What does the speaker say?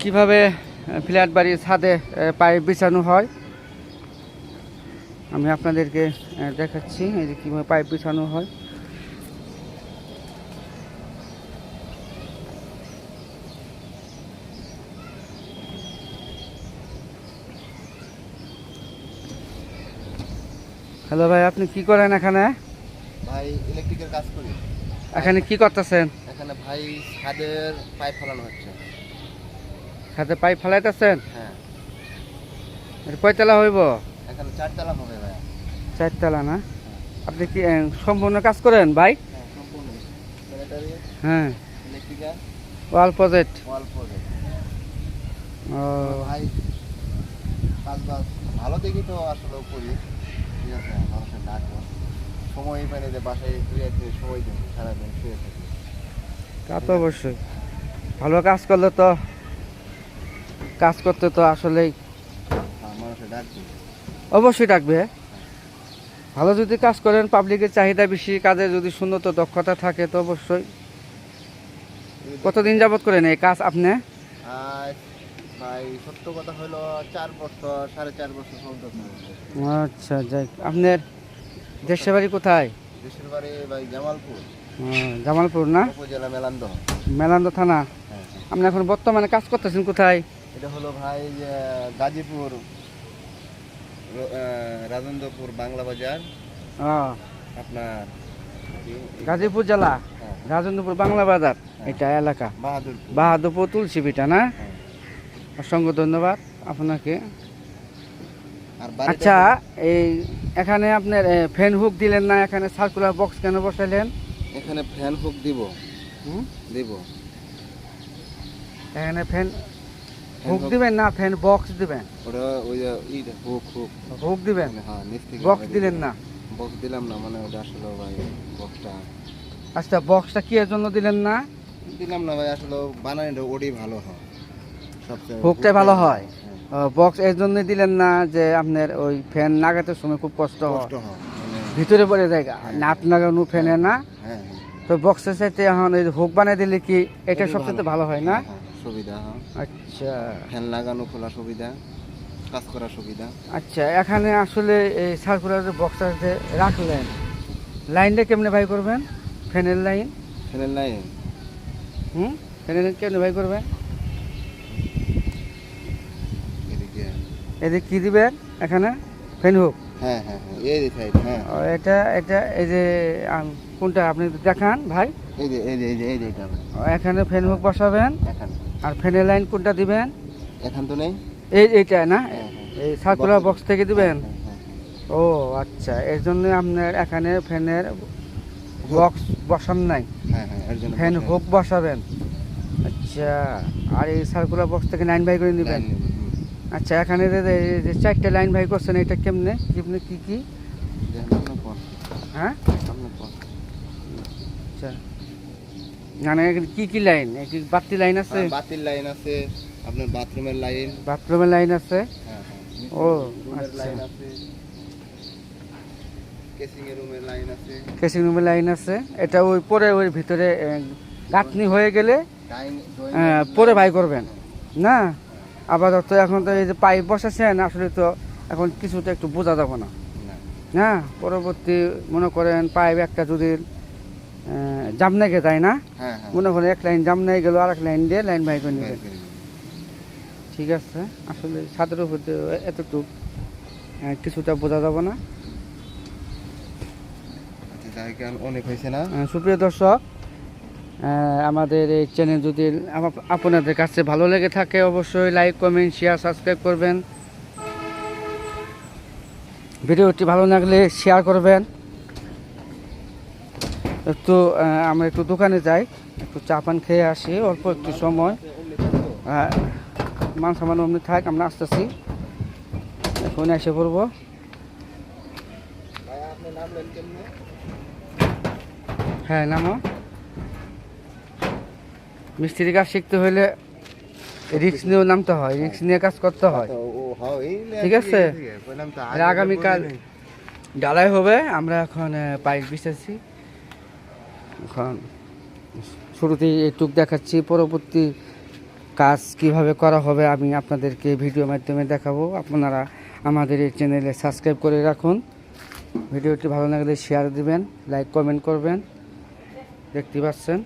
কীভাবে ফ্ল্যাট বাড়ির ছাদে পাইপ বিছানো হয়? আমি আপনাদেরকে দেখাচ্ছি এই যে কীভাবে পাইপ বিছানো হয়। হ্যালো ভাই আপনি কি করেন এখানে? ভাই ইলেকট্রিকের কাজ করি। এখানে কি করতেছেন? এখানে ভাই ছাদের পাইপ ফেলানো হচ্ছে। ছাদে পাইপ ফেলাইতেছেন? হ্যাঁ। কয়তলা হইব? এখানে চারতলা হবে ভাই চারতলা না? আপনি কি সম্পূর্ণ কাজ করেন ভাই? হ্যাঁ হ্যাঁ। Wall project? Wall project. ও। ভাই কাজ ভালো দেখি তো আসলে করি। ঠিক আছে মানুষের ডাকবো সময় পাই যে বাসায় দুই একদিন সময় দিন সারাদিন শুয়ে থাকি। তা তো অবশ্যই। ভালো কাজ করলে তো কাজ করতে তো আসলেই আর অবশ্যই ডাকবে ভালো যদি কাজ করেন পাবলিকের চাহিদা বেশি কাজে যদি সুন্নত দক্ষতা থাকে তো অবশ্যই। কতদিন যাবত করেন এই কাজ আপনি? ভাই সত্য কথা হলো চার বছর সাড়ে চার বছর আচ্ছা যাই। আপনার দেশের বাড়ি কোথায়? দেশের বাড়ি ভাই জামালপুর। জামালপুর না? উপজেলা মেলান্দ মেলান্দ থানা। হ্যাঁ। আপনি এখন বর্তমানে কাজ করতেছেন কোথায়? এটা হলো ভাই গাজীপুর রাজেন্দ্রপুর বাংলা বাজার। আপনার গাজীপুর জেলা? হ্যাঁ, রাজেন্দ্রপুর বাংলা বাজার? এটা এলাকা? বাহাদুরপুর। তুলসী পিঠা না? হ্যাঁ। অসংখ্য ধন্যবাদ আপনাকে। আচ্ছা এই এখানে আপনার ফ্যান হুক দিলেন না? এখানে সার্কুলার বক্স কেন বসাইলেন? এখানে ফ্যান হুক দিব? দিব। এখানে ফ্যান হুক দিবেন না ফ্যান বক্স দিবেন? ওটা ওই যে ইটা হুক হুক। হুক দিবেন? হ্যাঁ নিচ থেকে বক্স দিলেন না? বক্স দিলাম না মানে ওটা আসলে ভাই বক্সটা আচ্ছা বক্সটা কি এর জন্য দিলেন না? দিলাম না ভাই আসলে বানানিটা ওডি ভালো হয়। সবচেয়ে হুকটাই ভালো হয়? হ্যাঁ, বক্স এর জন্য দিলেন না যে আপনার ওই ফ্যান লাগাতে সময় খুব কষ্ট হয়? কষ্ট হয় মানে ভিতরে পড়ে যায় নাট লাগানো ফ্যানে না? হ্যাঁ হ্যাঁ। তো বক্সের সাথে এখন ওই হুক বানিয়ে দিলে কি এটা সবচেয়ে ভালো হয় না? হ্যাঁ, সুবিধা আচ্ছা। ফ্যান লাগানো খোলা সুবিধা কাজ করার সুবিধা। আচ্ছা এখানে আসলে এই সার্কুলার বক্সটা যে রাখলেন। লাইনটা কেমনে ভাই করবেন? ফ্যানের লাইন? ফ্যানের লাইন? হুম? ফ্যানের লাইন কেমনে ভাই করবেন? এদিকে। কি দিবেন? এখানে? Fan hook? হ্যাঁ হ্যাঁ হ্যাঁ এই যে সাইড হ্যাঁ। এটা এটা এই যে কোনটা? আপনি দেখান ভাই। এই যে এই যে এই যে এটা। ও, এখানে ফ্যান হুক বসাবেন। এখান। আর ফ্যানের লাইন কোনটা দিবেন? এখান তো নেই। এই এইটা না? হ্যাঁ, হ্যাঁ। এই সার্কুলার বক্স থেকে দিবেন? হ্যাঁ, ও আচ্ছা। এর জন্য আপনার এখানে ফ্যানের বক্স বসান নাই। ফ্যান হোক বসাবেন। আচ্ছা। আর এই সার্কুলার বক্স থেকে লাইন ভাই করে নেবেন। আচ্ছা এখানে যে চারটে লাইন ভাই করছেন এটা কেমনে? কেমনে কী কি? হ্যাঁ? আচ্ছা। মানে এখানে কি কি লাইন? কি বাতি লাইন আছে? হ্যাঁ, বাতির লাইন আছে আপনার বাথরুমের লাইন। বাথরুমের লাইন আছে? হ্যাঁ হ্যাঁ ও, আচ্ছা। লাইন আছে কেসিং রুমের লাইন আছে। এটা ওই পরে ওই ভিতরে গাঁথনি হয়ে গেলে পরে ভাই করবেন। না? আপাতত এখন তো এই যে পাইপ বসাচ্ছেন আসলে তো এখন কিছু তো একটু বোঝা যাবে না। হ্যাঁ পরবর্তী মনে করেন পাইপ একটা যদি জাম নাগে যায় না? হ্যাঁ হ্যাঁ। মনে করেন এক লাইন জাম নাগে গেল আর এক লাইন দিয়ে লাইন ভাই করে নেবেন ঠিক আছে আসলে ছাদের উপর এতটুকু কিছুটা বোঝা যাবে না। আচ্ছা অনেক হয়েছে না? সুপ্রিয় দর্শক আমাদের এই চ্যানেল যদি আপ- আপনাদের কাছে ভালো লেগে থাকে অবশ্যই লাইক কমেন্ট শেয়ার সাবস্ক্রাইব করবেন। ভিডিওটি ভালো লাগলে শেয়ার করবেন। একটু আমরা একটু দোকানে যাই একটু চা পান খেয়ে আসি অল্প একটু সময়। মান সামান অমনি থাক আমরা আসতেছি। এখন এসে পড়ব। হ্যাঁ নামো। মিস্ত্রি কাজ শিখতে হলে রিক্স নিয়েও নামতে হয় রিক্স নিয়ে কাজ করতে হয়। ও হ্যাঁ ঠিক আছে। আর আগামীকাল ডালাই হবে আমরা এখন পাইপ বিছাচ্ছি এখন শুরুতেই এইটুক দেখাচ্ছি, পরবর্তী কাজ কীভাবে করা হবে আমি আপনাদেরকে ভিডিও মাধ্যমে দেখাবো। আপনারা আমাদের এই চ্যানেলে সাবস্ক্রাইব করে রাখুন। ভিডিওটি ভালো লাগলে শেয়ার দিবেন লাইক কমেন্ট করবেন। দেখতে পাচ্ছেন?